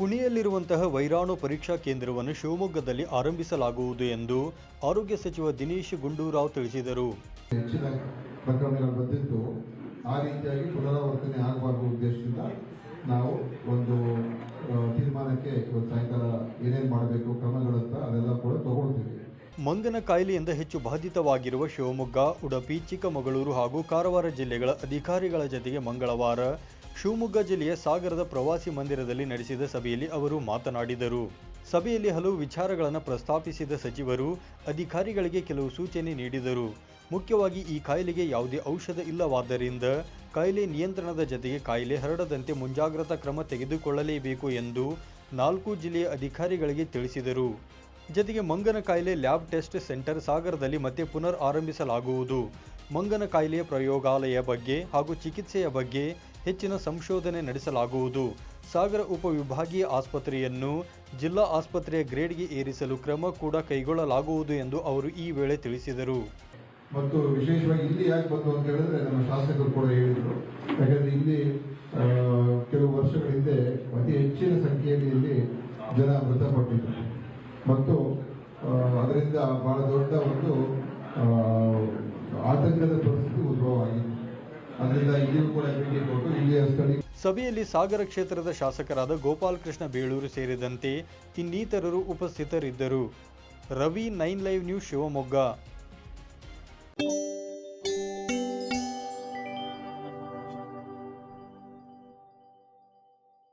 ಪುಣೆಯಲ್ಲಿರುವಂತಹ ವೈರಾಣು ಪರೀಕ್ಷಾ ಕೇಂದ್ರವನ್ನು ಶಿವಮೊಗ್ಗದಲ್ಲಿ ಆರಂಭಿಸಲಾಗುವುದು ಎಂದು ಆರೋಗ್ಯ ಸಚಿವ ದಿನೇಶ್ ಗುಂಡೂರಾವ್ ತಿಳಿಸಿದರು. ಹೆಚ್ಚಿನ ಪ್ರಕರಣಗಳು ಬಂದಿದ್ದು ಆ ರೀತಿಯಾಗಿ ಪುನರಾವರ್ತನೆ ಆಗಬಾರದು ಉದ್ದೇಶದಿಂದ ನಾವು ಒಂದು ತೀರ್ಮಾನಕ್ಕೆ ಇವತ್ತು ಸಾಯಂಕಾಲ ಮಂಗನ ಕಾಯಿಲೆಯಿಂದ ಹೆಚ್ಚು ಬಾಧಿತವಾಗಿರುವ ಶಿವಮೊಗ್ಗ, ಉಡುಪಿ, ಚಿಕ್ಕಮಗಳೂರು ಹಾಗೂ ಕಾರವಾರ ಜಿಲ್ಲೆಗಳ ಅಧಿಕಾರಿಗಳ ಜತೆಗೆ ಮಂಗಳವಾರ ಶಿವಮೊಗ್ಗ ಜಿಲ್ಲೆಯ ಸಾಗರದ ಪ್ರವಾಸಿ ಮಂದಿರದಲ್ಲಿ ನಡೆಸಿದ ಸಭೆಯಲ್ಲಿ ಅವರು ಮಾತನಾಡಿದರು. ಸಭೆಯಲ್ಲಿ ಹಲವು ವಿಚಾರಗಳನ್ನು ಪ್ರಸ್ತಾಪಿಸಿದ ಸಚಿವರು, ಅಧಿಕಾರಿಗಳಿಗೆ ಕೆಲವು ಸೂಚನೆ ನೀಡಿದರು. ಮುಖ್ಯವಾಗಿ ಈ ಕಾಯಿಲೆಗೆ ಯಾವುದೇ ಔಷಧ ಇಲ್ಲವಾದ್ದರಿಂದ ಕಾಯಿಲೆ ನಿಯಂತ್ರಣದ ಜತೆಗೆ ಕಾಯಿಲೆ ಹರಡದಂತೆ ಮುಂಜಾಗ್ರತಾ ಕ್ರಮ ತೆಗೆದುಕೊಳ್ಳಲೇಬೇಕು ಎಂದು ನಾಲ್ಕು ಜಿಲ್ಲೆಯ ಅಧಿಕಾರಿಗಳಿಗೆ ತಿಳಿಸಿದರು. ಜತೆಗೆ ಮಂಗನ ಕಾಯಿಲೆ ಲ್ಯಾಬ್ ಟೆಸ್ಟ್ ಸೆಂಟರ್ ಸಾಗರದಲ್ಲಿ ಮತ್ತೆ ಪುನರ್ ಆರಂಭಿಸಲಾಗುವುದು. ಮಂಗನ ಕಾಯಿಲೆಯ ಪ್ರಯೋಗಾಲಯ ಬಗ್ಗೆ ಹಾಗೂ ಚಿಕಿತ್ಸೆಯ ಬಗ್ಗೆ ಹೆಚ್ಚಿನ ಸಂಶೋಧನೆ ನಡೆಸಲಾಗುವುದು. ಸಾಗರ ಉಪವಿಭಾಗೀಯ ಆಸ್ಪತ್ರೆಯನ್ನು ಜಿಲ್ಲಾ ಆಸ್ಪತ್ರೆಯ ಗ್ರೇಡ್ಗೆ ಏರಿಸಲು ಕ್ರಮ ಕೂಡ ಕೈಗೊಳ್ಳಲಾಗುವುದು ಎಂದು ಅವರು ಈ ವೇಳೆ ತಿಳಿಸಿದರು. ಮತ್ತು ವಿಶೇಷವಾಗಿ ಇಲ್ಲಿ ಯಾಕೆ ಬಂತು ಅಂತ ಹೇಳಿದ್ರೆ ನಮ್ಮ ಶಾಸಕರು ಕೂಡ ಹೇಳಿದರು. ಯಾಕಂದ್ರೆ ಇಲ್ಲಿ ಕೆಲವು ವರ್ಷಗಳ ಹಿಂದೆ ಅತಿ ಹೆಚ್ಚಿನ ಮತ್ತು ಅದರಿಂದ ಬಹಳ ದೊಡ್ಡ ಒಂದು ಆತಂಕದ ಪರಿಸ್ಥಿತಿ ಉದ್ಭವ ಆಗಿದೆ ಅದರಿಂದ ಕೂಡ ಸಭೆಯಲ್ಲಿ ಸಾಗರ ಕ್ಷೇತ್ರದ ಶಾಸಕರಾದ ಗೋಪಾಲ್ ಕೃಷ್ಣ ಬೇಳೂರು ಸೇರಿದಂತೆ ಇನ್ನಿತರರು ಉಪಸ್ಥಿತರಿದ್ದರು. Ravi nine live news Shivamogga.